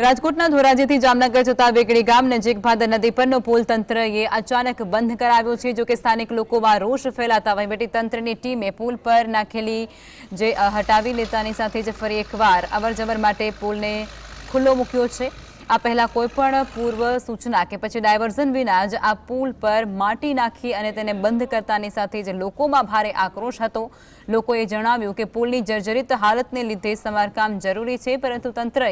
રાજકોટના ધોરાજીથી જામનગર જતા વેગડી ગામ નજીક ભાદર નદી પરનો પુલ તંત્રએ અચાનક બંધ કરાવ્યો છે. જો કે સ્થાનિક લોકોમાં રોષ ફેલાતા વહીવટી તંત્રની ટીમે પુલ પર નાખેલી જે હટાવી લેતાની સાથે જ ફરી એકવાર અવરજવર માટે પુલને ખુલ્લો મૂક્યો છે. આ પહેલા કોઈપણ પૂર્વ સૂચના કે પછી ડાયવર્ઝન વિના જ આ પુલ પર માટી નાખી અને તેને બંધ કરતાની સાથે જ લોકોમાં ભારે આક્રોશ હતો. લોકોએ જણાવ્યું કે પુલની જર્જરિત હાલતને લીધે સમારકામ જરૂરી છે, પરંતુ તંત્રએ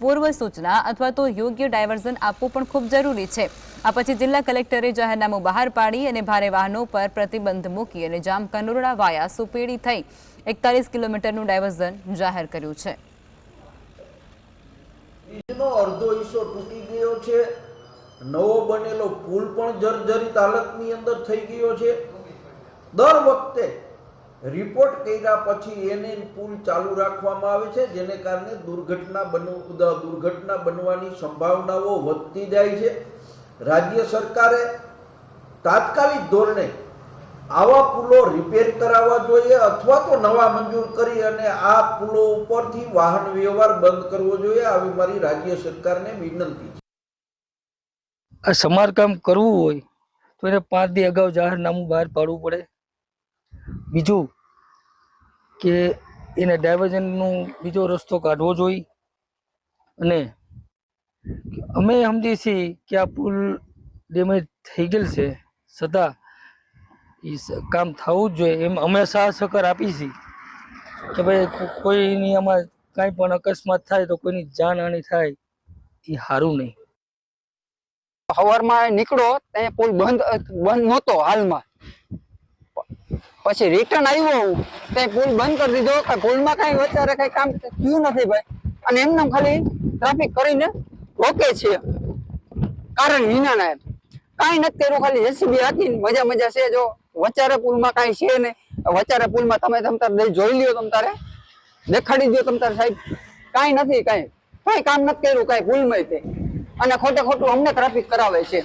પૂર્વ સૂચના અથવા તો યોગ્ય ડાયવર્ઝન આપવું પણ ખૂબ જરૂરી છે. આ પછી જિલ્લા કલેક્ટરે જાહેરનામું બહાર પાડી અને ભારે વાહનો પર પ્રતિબંધ મૂકી અને જામ કનોરડા વાયા સુપેડી થઈ એકતાલીસ કિલોમીટરનું ડાયવર્ઝન જાહેર કર્યું છે. નવો બનેલો પુલ પણ જર્જરિત હાલતની અંદર થઈ ગયો છે. દર વખતે રિપોર્ટ કર્યા પછી એને પુલ ચાલુ રાખવામાં આવે છે, જેને કારણે દુર્ઘટના બનવું દુર્ઘટના બનવાની સંભાવનાઓ વધતી જાય છે. રાજ્ય સરકારે તાત્કાલિક ધોરણે આવા પુલો રિપેર કરાવવા જોઈએ અથવા તો નવા મંજૂર કરી અને આ પુલો ઉપરથી વાહન વ્યવહાર બંધ કરવો જોઈએ આવી મારી રાજ્ય સરકારને વિનંતી છે. આ સમારકામ કરવું હોય તો એને પાંચ દી અગાઉ જાહેરનામું બહાર પાડવું પડે. બીજું કે એને ડાયવર્ઝનનું બીજો રસ્તો કાઢવો જોઈએ. અને અમે સમજીએ છીએ કે આ પુલ ડેમેજ થઈ ગયેલ છે છતાં એ કામ થવું જ જોઈએ એમ અમે સાહ સહકાર આપી છીએ કે ભાઈ કોઈની આમાં કાંઈ પણ અકસ્માત થાય તો કોઈની જાનહાનિ થાય એ સારું નહીં. સવારમાં નીકળો ત્યાં પુલ બંધ બંધ નહોતો હાલમાં. પછી રિટર્ન આવ્યો હું ત્યાં પુલ બંધ કરી દીધો. કે પુલમાં કઈ વચ્ચે કઈ કામ થયું નથી ભાઈ. અને એમને ખાલી ટ્રાફિક કરીને રોકે છે. કારણ વિના ના કાંઈ નથી કર્યું, ખાલી જેસીબી હતી મજા મજા છે. જો વચારે પુલમાં કાંઈ છે નહીં. વચારે પુલમાં તમે તમ તારે જોઈ લ્યો તમ તારે. દેખાડી દો તમ તારે સાહેબ. કાંઈ નથી કાંઈ. કઈ કામ નથી કર્યું, કાંઈ પુલમાં તે. અને ખોટે ખોટું અમને ટ્રાફિક કરાવે છે.